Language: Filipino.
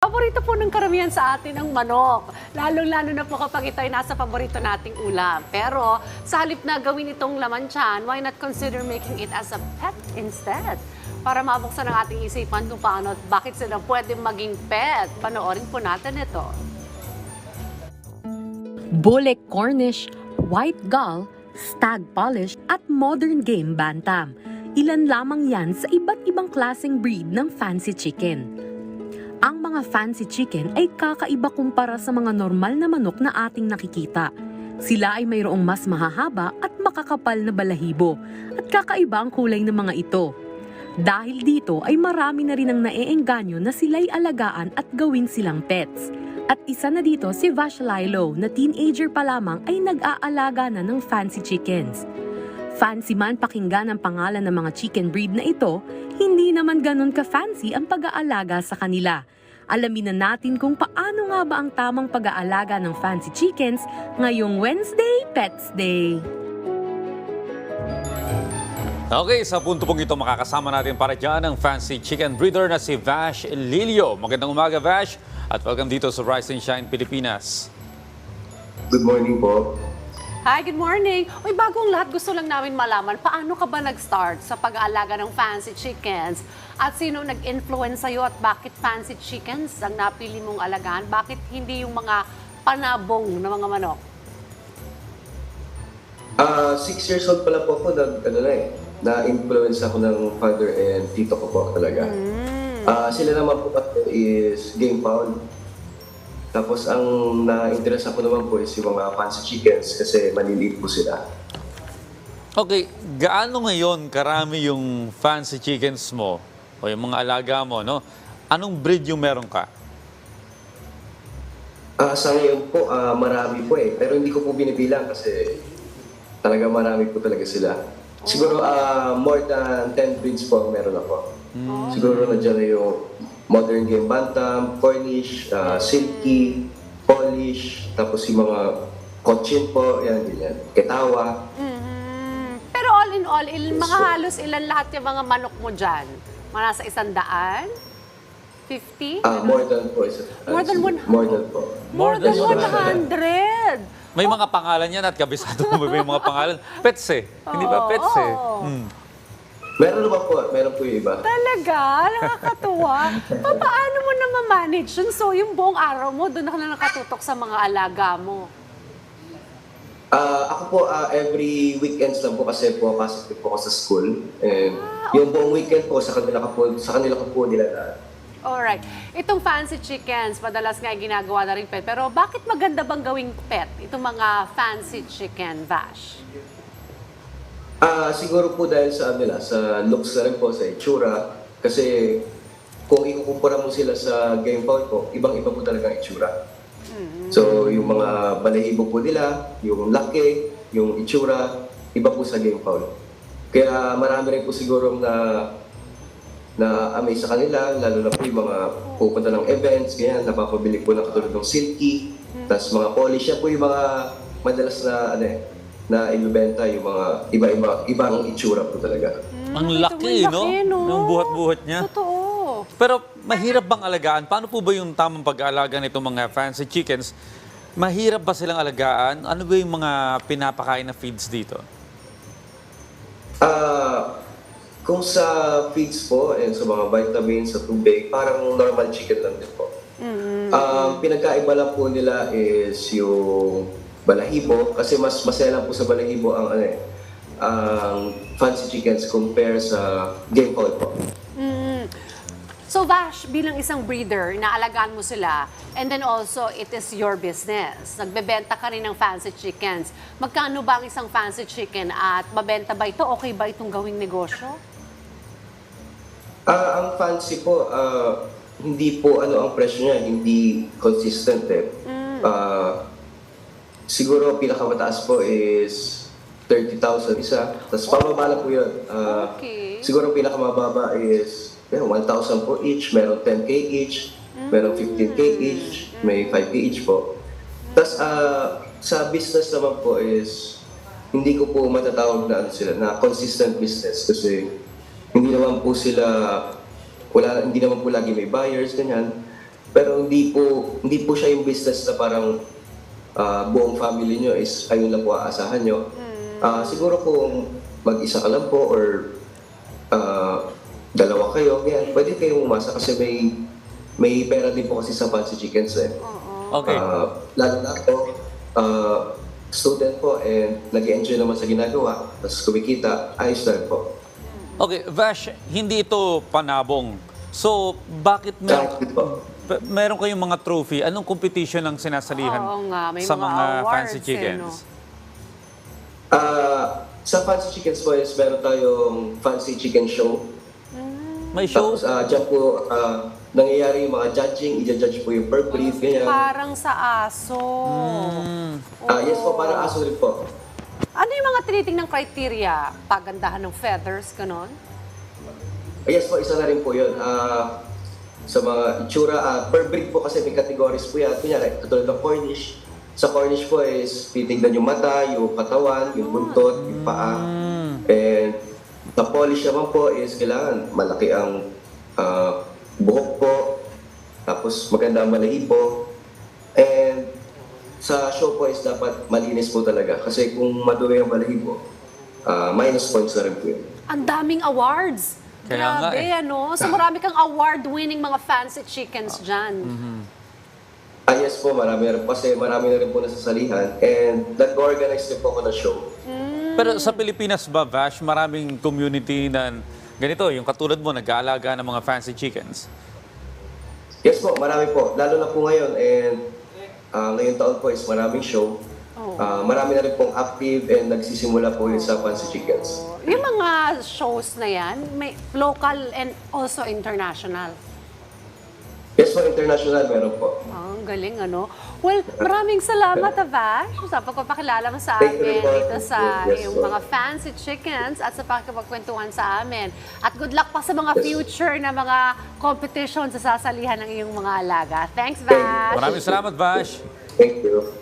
Paborito po ng karamihan sa atin ang manok. Lalong-lalo na po kapag ito ay nasa paborito nating ulam. Pero sa halip na gawin itong laman tiyan, why not consider making it as a pet instead? Para mabuksan ang ating isipan kung paano at bakit sila pwede maging pet. Panoorin po natin ito. Bullet Cornish, White Gull, Stag Polish at Modern Game Bantam. Ilan lamang yan sa iba't ibang klaseng breed ng fancy chicken. Ang mga fancy chicken ay kakaiba kumpara sa mga normal na manok na ating nakikita. Sila ay mayroong mas mahahaba at makakapal na balahibo at kakaiba ang kulay ng mga ito. Dahil dito ay marami na rin ang naeengganyo na sila'y alagaan at gawin silang pets. At isa na dito si Vash Lilo na teenager pa lamang ay nag-aalaga na ng fancy chickens. Fancy man pakinggan ang pangalan ng mga chicken breed na ito, hindi naman ganun ka-fancy ang pag-aalaga sa kanila. Alamin na natin kung paano nga ba ang tamang pag-aalaga ng fancy chickens ngayong Wednesday Pets Day. Okay, sa punto pong ito makakasama natin para dyan ang fancy chicken breeder na si Vash Lilio. Magandang umaga, Vash, at welcome dito sa Rise and Shine Pilipinas. Good morning po. Hi, good morning. Uy, bagong lahat, gusto lang namin malaman, paano ka ba nag-start sa pag-aalaga ng fancy chickens? At sino nag-influence sa'yo at bakit fancy chickens ang napili mong alagaan? Bakit hindi yung mga panabong na mga manok? Ah, six years old pala po ako, nag, ano na eh, na-influence ako ng father and tito ko po talaga. Ah, sila naman po kasi is game pound. Tapos ang na-interest ako naman po is yung mga fancy chickens kasi maliliit po sila. Okay, gaano ngayon karami yung fancy chickens mo o yung mga alaga mo, no? Anong breed yung meron ka? Ah, sa ngayon po, ah, marami po eh. Pero hindi ko po binibilang kasi talaga marami po talaga sila. Siguro ah, more than 10 breeds po meron ako. Siguro nandiyan na yung modern game bantam, Cornish, ah, silky, Polish, tapos yung mga cochin po, yan, ganyan. Ketawa. Mhm. Pero all in all, il, mga halos ilan lahat yung mga manok mo dyan? Mga nasa isang daan? 50? Ah, more than po. Isa, ah, More than 100. More than po. More than More 100! than May mga pangalan yan at kabisado mo may mga pangalan. Pets eh. Hindi ba pets eh? oo. Hmm. Meron naman po, meron po yung iba. Talaga? Nakakatuwa. Pa- Paano mo na ma-manage yun? So, yung buong araw mo, doon ka na nakatutok sa mga alaga mo. Ah, ako po, ah, every weekends lang po kasi po pasok po ako sa school. And yung buong weekend po, sa kanila ko po, sa kanila ko po nilalaan. Alright. Itong fancy chickens, madalas nga ginagawa na rin pet. Pero bakit maganda bang gawing pet? Itong mga fancy chicken, Vash? Ah, siguro po dahil sa ano nila, sa looks na rin po, sa itsura. Kasi kung ikukumpara mo sila sa game foul po, ibang-iba po talaga ang itsura. So, yung mga balahibo po nila, yung laki, yung itsura, iba po sa game foul. Kaya marami rin po siguro na na amaze sa kanila, lalo na po yung mga pupunta ng events, ganyan, napapabili po ng katulad ng silky, tapos mga polish, yan po yung mga madalas na, ano eh, na ibibenta yung mga iba-iba, ibang itsura po talaga. Ang ito, laki, ang no? laki, no? Ng buhat-buhat niya. Totoo. Pero mahirap bang alagaan? Paano po ba yung tamang pag-aalaga nitong mga fancy chickens? Mahirap ba silang alagaan? Ano ba yung mga pinapakain na feeds dito? Ah, kung sa feeds po and sa mga vitamins, sa tubig, parang normal chicken lang din po. Ang pinagkaiba lang po nila is yung balahibo kasi mas masaya lang po sa balahibo ang ano eh, ang fancy chickens compare sa game fowl po. Mm. So Vash, bilang isang breeder, inaalagaan mo sila and then also it is your business. Nagbebenta ka rin ng fancy chickens. Magkano ba ang isang fancy chicken at mabenta ba ito? Okay ba itong gawing negosyo? Ah, ang fancy po, ah, hindi po ano ang presyo niya, hindi consistent eh. Ah, siguro pinakamataas po is 30,000 isa. Tapos pababa lang po yun. Ah, Okay. Siguro pinakamababa is yeah, 1,000 po each, meron 10k each, meron 15k each, may 5k each po. Tapos ah, sa business naman po is hindi ko po matatawag na ano sila, na consistent business kasi hindi naman po sila wala hindi naman po lagi may buyers ganyan. Pero hindi po hindi po siya yung business na parang ah, buong family nyo is ayun lang po aasahan nyo. Ah, siguro kung mag-isa ka lang po or ah, dalawa kayo, yan, pwede kayong umasa kasi may may pera din po kasi sa fancy chickens eh. Okay. Ah, lalo na ako, ah, student po and nag-enjoy naman sa ginagawa, tapos kumikita, ayos rin po. Okay, Vash, hindi ito panabong. So, bakit mer- Kahit po. p- meron kayong mga trophy? Anong competition ang sinasalihan Oo nga, may sa mga mga, awards fancy eh, chickens? no? Ah, sa Fancy Chicken Boys, meron tayong Fancy Chicken Show. May show? Tapos uh, dyan po ah, nangyayari yung mga judging, i-judge po yung per breed, ganyan. Parang sa aso. Hmm. Ah, yes po, parang aso rin po. Ano yung mga tinitingnan criteria? Pagandahan ng feathers, ganon? Ah, yes po, isa na rin po yun. Ah, sa mga itsura, ah, per breed po kasi may categories po yan. Kunyari, katulad ng Cornish. Sa Cornish po is titignan yung mata, yung katawan, yung buntot, yung paa. And sa polish naman po is kailangan malaki ang ah, buhok po, tapos maganda ang balahibo. And sa show po is dapat malinis po talaga. Kasi kung madumi ang balahibo, ah, minus points na rin po yun. Ang daming awards. Kaya nga Grabe, eh. ano? So marami kang award-winning mga fancy chickens dyan. Ah, yes po, marami na rin po. Kasi marami na rin po nasasalihan. And nag-organize din po ako ng show. Pero sa Pilipinas ba, Vash, maraming community na ganito, yung katulad mo, nag-aalaga ng mga fancy chickens? Yes po, marami po. Lalo na po ngayon. And ah, ngayong taon po is maraming show. Oh. Ah, marami na rin pong active and nagsisimula po ulit sa Fancy Chickens. Yung mga shows na yan, may local and also international. Yes po, international meron po. Ah, ang galing, ano? Well, maraming salamat, Avash, sa pagpapakilala mo sa Thank you amin po. dito sa Yes, yung po. mga fancy chickens at sa pakikipagkwentuhan sa amin. At good luck pa sa mga Yes. future na mga competition sa sasalihan ng iyong mga alaga. Thanks, Vash! Maraming salamat, Vash. Thank you.